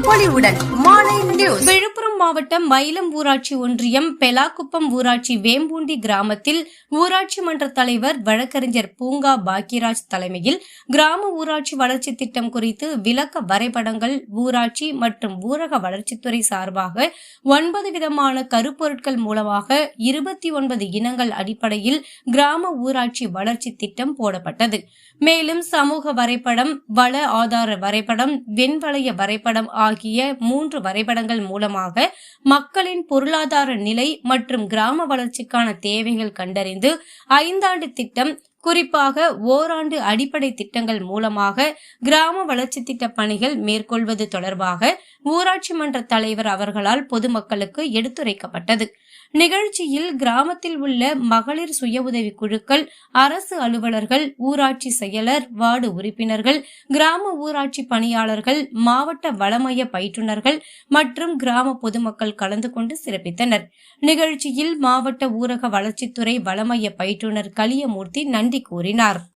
பொலிவுடன் மாலை நியூஸ் விழுப்புரம் மாவட்டம் மயிலம் ஊராட்சி ஒன்றியம் பெலாக்குப்பம் ஊராட்சி வேம்பூண்டி கிராமத்தில் ஊராட்சி மன்ற தலைவர் வழக்கறிஞர் பூங்கா பாக்கியராஜ் தலைமையில் கிராம ஊராட்சி வளர்ச்சி திட்டம் குறித்து விளக்க வரைபடங்கள் ஊராட்சி மற்றும் ஊரக வளர்ச்சித்துறை சார்பாக ஒன்பது விதமான கருப்பொருட்கள் மூலமாக இருபத்தி ஒன்பது இனங்கள் அடிப்படையில் கிராம ஊராட்சி வளர்ச்சி திட்டம் போடப்பட்டது. மேலும் சமூக வரைபடம் வள ஆதார வரைபடம் வெண்வளைய வரைபடம் ஆகிய மூன்று வரைபடங்கள் மூலமாக மக்களின் பொருளாதார நிலை மற்றும் கிராம வளர்ச்சிக்கான தேவைகள் கண்டறிந்து ஐந்தாண்டு திட்டம் குறிப்பாக ஓராண்டு அடிப்படை திட்டங்கள் மூலமாக கிராம வளர்ச்சி திட்ட பணிகள் மேற்கொள்வது தொடர்பாக ஊராட்சி மன்ற தலைவர் அவர்களால் பொதுமக்களுக்கு எடுத்துரைக்கப்பட்டது. நிகழ்ச்சியில் கிராமத்தில் உள்ள மகளிர் சுய உதவி குழுக்கள் அரசு அலுவலர்கள் ஊராட்சி செயலர் வார்டு உறுப்பினர்கள் கிராம ஊராட்சி பணியாளர்கள் மாவட்ட வளமைய பயிற்றுனர்கள் மற்றும் கிராம பொதுமக்கள் கலந்து கொண்டு சிறப்பித்தனர். நிகழ்ச்சியில் மாவட்ட ஊரக வளர்ச்சித்துறை வளமைய பயிற்றுனர் கலியமூர்த்தி நன்றி நன்றி கூறினார்.